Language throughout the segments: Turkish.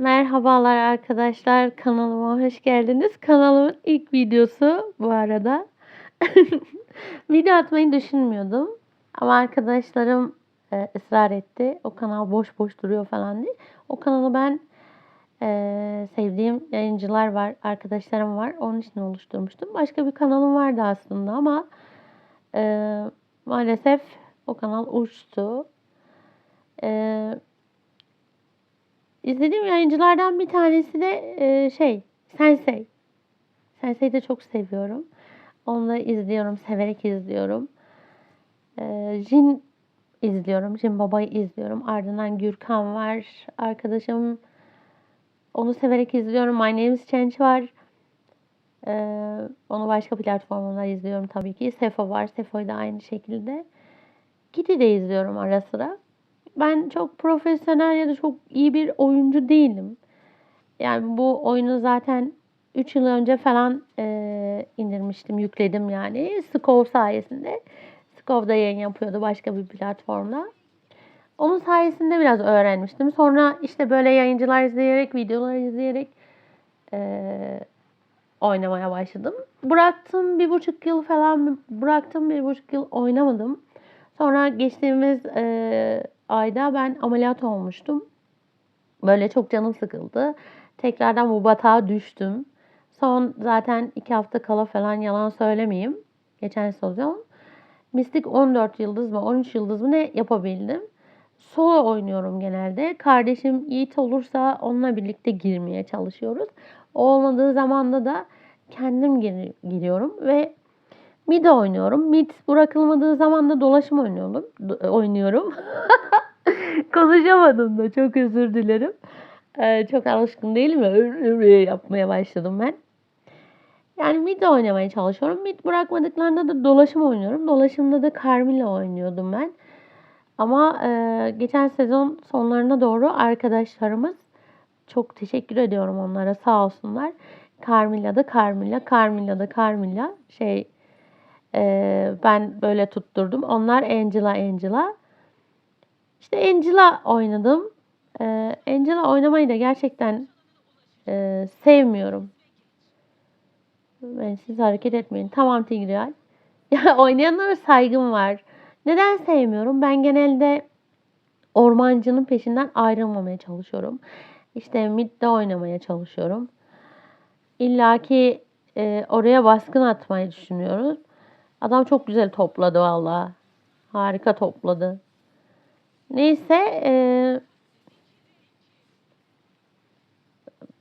Merhabalar arkadaşlar kanalıma hoş geldiniz. Kanalımın ilk videosu bu arada. Video atmayı düşünmüyordum. Ama arkadaşlarım e, ısrar etti. O kanal boş boş duruyor falan diye. O kanalı ben e, sevdiğim yayıncılar var, arkadaşlarım var. Onun için oluşturmuştum. Başka bir kanalım vardı aslında ama e, maalesef o kanal uçtu. E, İzlediğim yayıncılardan bir tanesi de e, şey Sensei. Sensei'yi de çok seviyorum. Onu izliyorum, severek izliyorum. E, Jin izliyorum, Jin Baba'yı izliyorum. Ardından Gürkan var, arkadaşım. Onu severek izliyorum. My Name is Change var. E, onu başka platformlarda izliyorum tabii ki. Sefo var, Sefo'yu da aynı şekilde. Kitty de izliyorum ara sıra ben çok profesyonel ya da çok iyi bir oyuncu değilim. Yani bu oyunu zaten 3 yıl önce falan e, indirmiştim, yükledim yani. Skov sayesinde. Skov'da yayın yapıyordu başka bir platformda. Onun sayesinde biraz öğrenmiştim. Sonra işte böyle yayıncılar izleyerek, videolar izleyerek e, oynamaya başladım. Bıraktım bir buçuk yıl falan bıraktım bir buçuk yıl oynamadım. Sonra geçtiğimiz e, ayda ben ameliyat olmuştum. Böyle çok canım sıkıldı. Tekrardan bu batağa düştüm. Son zaten iki hafta kala falan yalan söylemeyeyim. Geçen sezon. Mistik 14 yıldız mı 13 yıldız mı ne yapabildim. Solo oynuyorum genelde. Kardeşim Yiğit olursa onunla birlikte girmeye çalışıyoruz. O olmadığı zamanda da kendim gir- giriyorum ve mid oynuyorum. Mid bırakılmadığı zaman da dolaşım oynuyorum. oynuyorum. Konuşamadım da çok özür dilerim. Ee, çok alışkın değilim ya yapmaya başladım ben. Yani mid oynamaya çalışıyorum. Mid bırakmadıklarında da dolaşım oynuyorum. Dolaşımda da Carmilla oynuyordum ben. Ama e, geçen sezon sonlarına doğru arkadaşlarımız çok teşekkür ediyorum onlara sağ olsunlar. Carmilla da Carmilla, Carmilla da Carmilla şey e, ben böyle tutturdum. Onlar Angela Angela. İşte Angela oynadım. Ee, Angela oynamayı da gerçekten e, sevmiyorum. Ben siz hareket etmeyin. Tamam Tigreal. Ya oynayanlara saygım var. Neden sevmiyorum? Ben genelde ormancının peşinden ayrılmamaya çalışıyorum. İşte midde oynamaya çalışıyorum. İlla ki e, oraya baskın atmayı düşünüyoruz. Adam çok güzel topladı valla. Harika topladı. Neyse e,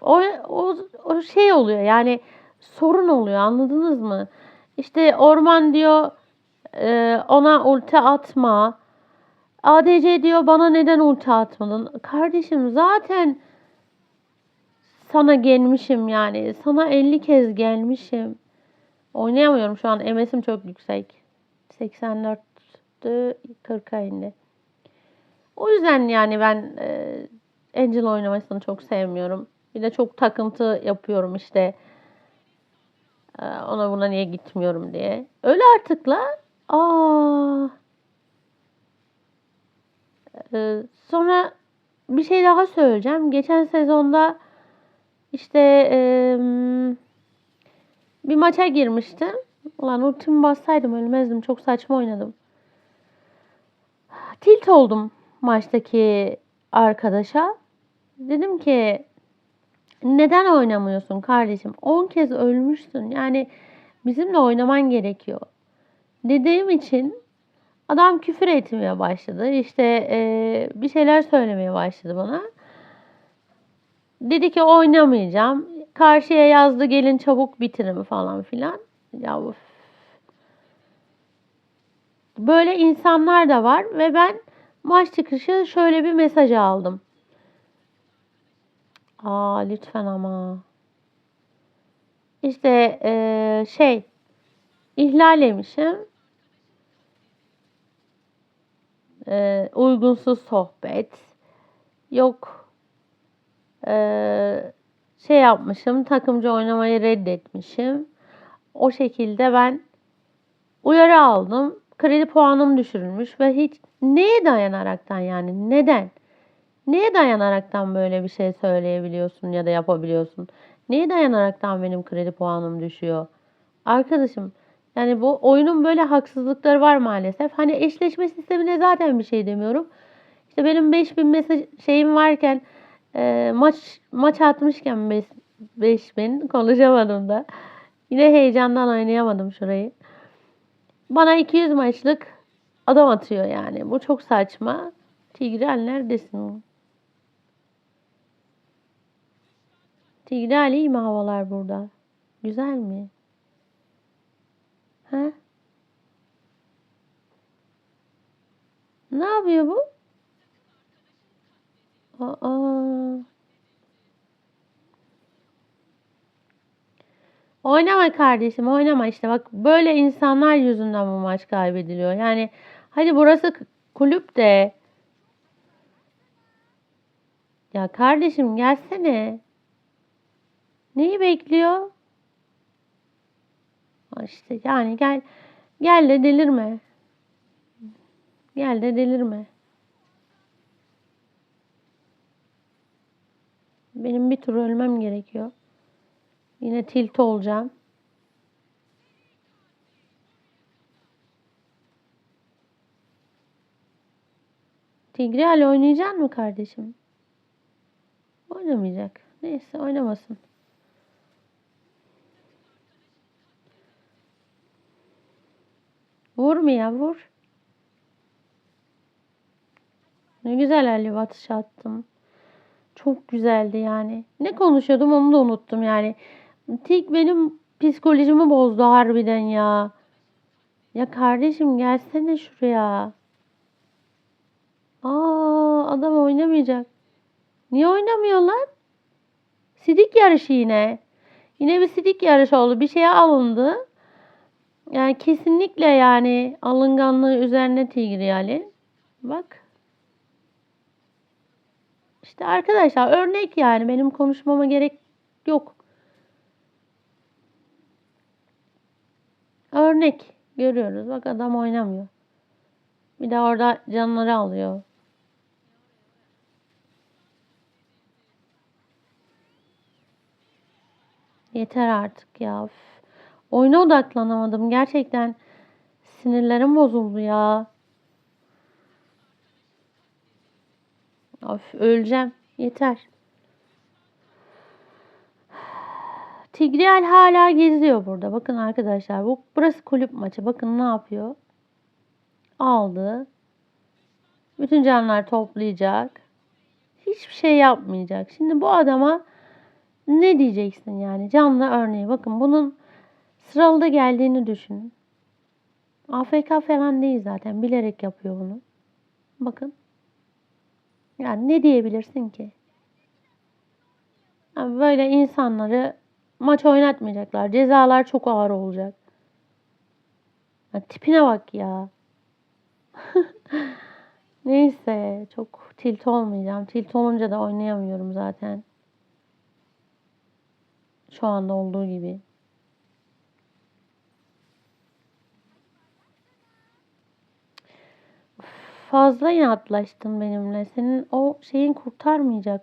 o, o, o şey oluyor yani sorun oluyor anladınız mı? İşte orman diyor e, ona ulti atma. ADC diyor bana neden ulti atmadın? Kardeşim zaten sana gelmişim yani. Sana 50 kez gelmişim. Oynayamıyorum şu an. MS'im çok yüksek. 84'tü 40'a indi. O yüzden yani ben e, Angel oynamasını çok sevmiyorum. Bir de çok takıntı yapıyorum işte. E, ona buna niye gitmiyorum diye. Öyle artık la. Aa. E, sonra bir şey daha söyleyeceğim. Geçen sezonda işte e, bir maça girmiştim. Ulan ultimi bassaydım ölmezdim. Çok saçma oynadım. Tilt oldum maçtaki arkadaşa. Dedim ki neden oynamıyorsun kardeşim? 10 kez ölmüşsün. Yani bizimle oynaman gerekiyor. Dediğim için adam küfür etmeye başladı. İşte e, bir şeyler söylemeye başladı bana. Dedi ki oynamayacağım. Karşıya yazdı gelin çabuk bitirin falan filan. Ya uf. Böyle insanlar da var ve ben maç çıkışı şöyle bir mesaj aldım. Aa lütfen ama. İşte ee, şey ihlal etmişim. E, uygunsuz sohbet. Yok e, şey yapmışım takımcı oynamayı reddetmişim. O şekilde ben uyarı aldım. Kredi puanım düşürülmüş ve hiç neye dayanaraktan yani neden? Neye dayanaraktan böyle bir şey söyleyebiliyorsun ya da yapabiliyorsun? Neye dayanaraktan benim kredi puanım düşüyor? Arkadaşım yani bu oyunun böyle haksızlıkları var maalesef. Hani eşleşme sistemine zaten bir şey demiyorum. İşte benim 5000 mesaj şeyim varken e, maç maç atmışken 5 5000 konuşamadım da. Yine heyecandan oynayamadım şurayı. Bana 200 maçlık adam atıyor yani. Bu çok saçma. Tigreal neredesin? Tigreal iyi mi havalar burada? Güzel mi? Ha? Ne yapıyor bu? Aa. Oynama kardeşim, oynama işte. Bak böyle insanlar yüzünden bu maç kaybediliyor. Yani hadi burası kulüp de. Ya kardeşim gelsene. Neyi bekliyor? İşte yani gel gel de delirme. Gel de delirme. Benim bir tur ölmem gerekiyor. Yine tilt olacağım. Tigreal oynayacak mı kardeşim? Oynamayacak. Neyse oynamasın. Vur mu ya vur. Ne güzel Ali atış attım. Çok güzeldi yani. Ne konuşuyordum onu da unuttum yani. Tik benim psikolojimi bozdu harbiden ya. Ya kardeşim gelsene şuraya. Aa adam oynamayacak. Niye oynamıyor lan? Sidik yarışı yine. Yine bir sidik yarışı oldu. Bir şeye alındı. Yani kesinlikle yani alınganlığı üzerine Tigreal'in. Bak. İşte arkadaşlar örnek yani benim konuşmama gerek yok. Örnek görüyoruz. Bak adam oynamıyor. Bir de orada canları alıyor. Yeter artık ya. Üf. Oyuna odaklanamadım. Gerçekten sinirlerim bozuldu ya. Of öleceğim. Yeter. Tigreal hala geziyor burada. Bakın arkadaşlar. Bu burası kulüp maçı. Bakın ne yapıyor. Aldı. Bütün canlar toplayacak. Hiçbir şey yapmayacak. Şimdi bu adama ne diyeceksin yani? Canlı örneği. Bakın bunun sıralıda geldiğini düşünün. AFK falan değil zaten. Bilerek yapıyor bunu. Bakın. Yani ne diyebilirsin ki? Yani böyle insanları maç oynatmayacaklar. Cezalar çok ağır olacak. Ya tipine bak ya. Neyse çok tilt olmayacağım. Tilt olunca da oynayamıyorum zaten. Şu anda olduğu gibi. Fazla inatlaştın benimle. Senin o şeyin kurtarmayacak.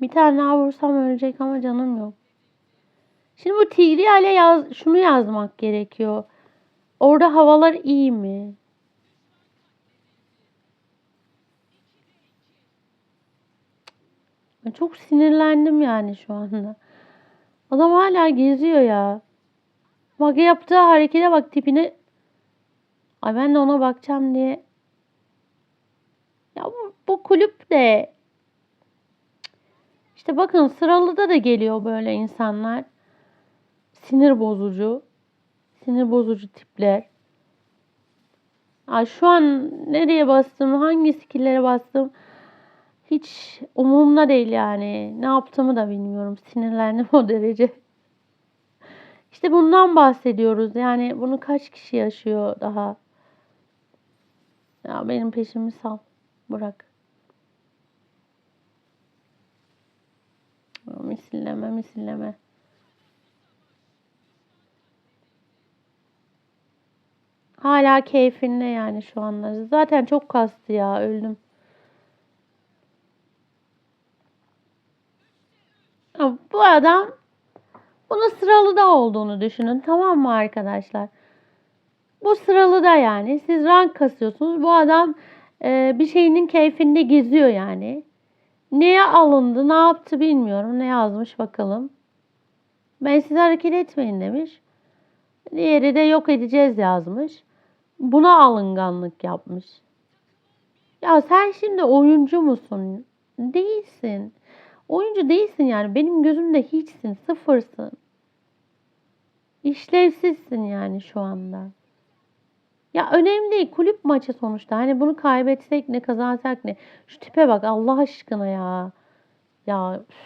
Bir tane daha vursam ölecek ama canım yok. Şimdi bu Tigreal'e yaz, şunu yazmak gerekiyor. Orada havalar iyi mi? Çok sinirlendim yani şu anda. Adam hala geziyor ya. Bak yaptığı harekete bak tipine. Ay ben de ona bakacağım diye. Ya bu, bu kulüp de işte bakın sıralıda da geliyor böyle insanlar. Sinir bozucu. Sinir bozucu tipler. Ay şu an nereye bastım, hangi skill'lere bastım hiç umurumda değil yani. Ne yaptığımı da bilmiyorum. Sinirlendim o derece. İşte bundan bahsediyoruz. Yani bunu kaç kişi yaşıyor daha? Ya benim peşimi sal. Bırak. Misilleme misilleme. Hala keyfinde yani şu anları. Zaten çok kastı ya öldüm. Bu adam bunun sıralı da olduğunu düşünün tamam mı arkadaşlar? Bu sıralı da yani. Siz rank kasıyorsunuz. Bu adam e, bir şeyinin keyfinde geziyor yani. Neye alındı, ne yaptı bilmiyorum. Ne yazmış bakalım. Ben size hareket etmeyin demiş. Diğeri de yok edeceğiz yazmış. Buna alınganlık yapmış. Ya sen şimdi oyuncu musun? Değilsin. Oyuncu değilsin yani. Benim gözümde hiçsin. Sıfırsın. İşlevsizsin yani şu anda. Ya önemli değil. Kulüp maçı sonuçta. Hani bunu kaybetsek ne kazansak ne. Şu tipe bak Allah aşkına ya. Ya üf.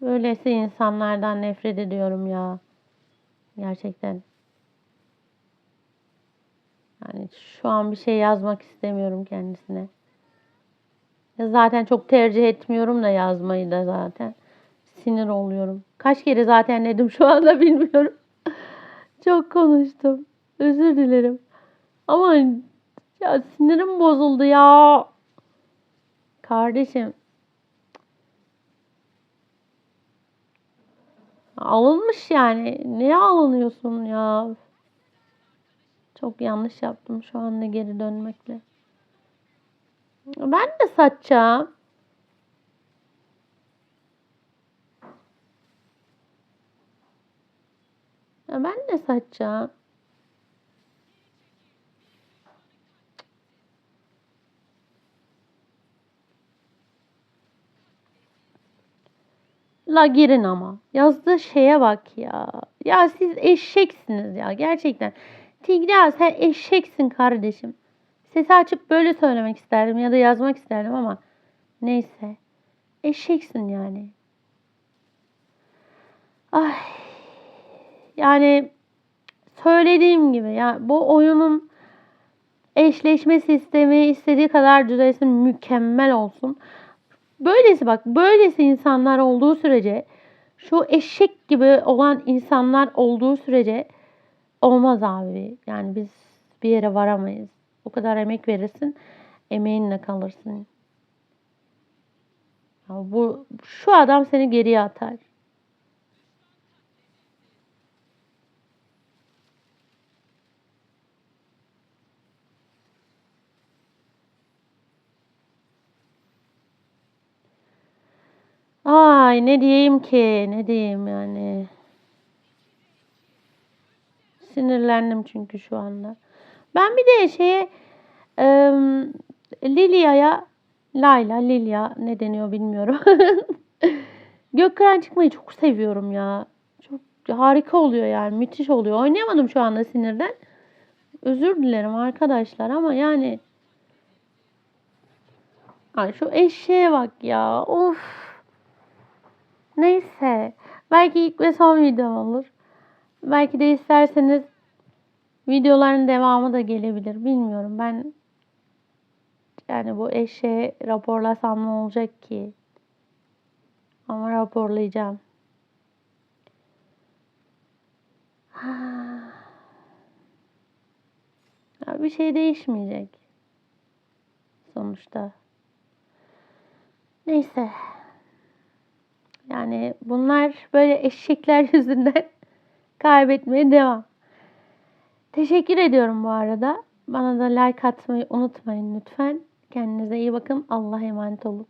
böylesi insanlardan nefret ediyorum ya. Gerçekten. Yani şu an bir şey yazmak istemiyorum kendisine. Ya zaten çok tercih etmiyorum da yazmayı da zaten. Sinir oluyorum. Kaç kere zaten dedim şu anda bilmiyorum. Çok konuştum. Özür dilerim. Ama ya sinirim bozuldu ya. Kardeşim. Alınmış yani. Neye alınıyorsun ya? Çok yanlış yaptım şu anda geri dönmekle. Ben de satacağım. Ben de satacağım. La girin ama. Yazdığı şeye bak ya. Ya siz eşeksiniz ya gerçekten. Tigreal sen eşeksin kardeşim. Sesi açıp böyle söylemek isterdim ya da yazmak isterdim ama neyse. Eşeksin yani. Ay. Yani söylediğim gibi ya bu oyunun eşleşme sistemi istediği kadar düzelsin mükemmel olsun. Böylesi bak böylesi insanlar olduğu sürece şu eşek gibi olan insanlar olduğu sürece olmaz abi. Yani biz bir yere varamayız. O kadar emek verirsin, emeğinle kalırsın. Ya bu şu adam seni geriye atar. Ay ne diyeyim ki? Ne diyeyim yani? Sinirlendim çünkü şu anda. Ben bir de şeye em, Lilia'ya Layla, Lilia ne deniyor bilmiyorum. Gökkıran çıkmayı çok seviyorum ya. Çok harika oluyor yani. Müthiş oluyor. Oynayamadım şu anda sinirden. Özür dilerim arkadaşlar ama yani Ay şu eşeğe bak ya. Of. Neyse. Belki ilk ve son videom olur. Belki de isterseniz videoların devamı da gelebilir. Bilmiyorum. Ben yani bu eşeğe raporlasam ne olacak ki? Ama raporlayacağım. Ya bir şey değişmeyecek. Sonuçta. Neyse. Yani bunlar böyle eşekler yüzünden kaybetmeye devam. Teşekkür ediyorum bu arada. Bana da like atmayı unutmayın lütfen. Kendinize iyi bakın. Allah'a emanet olun.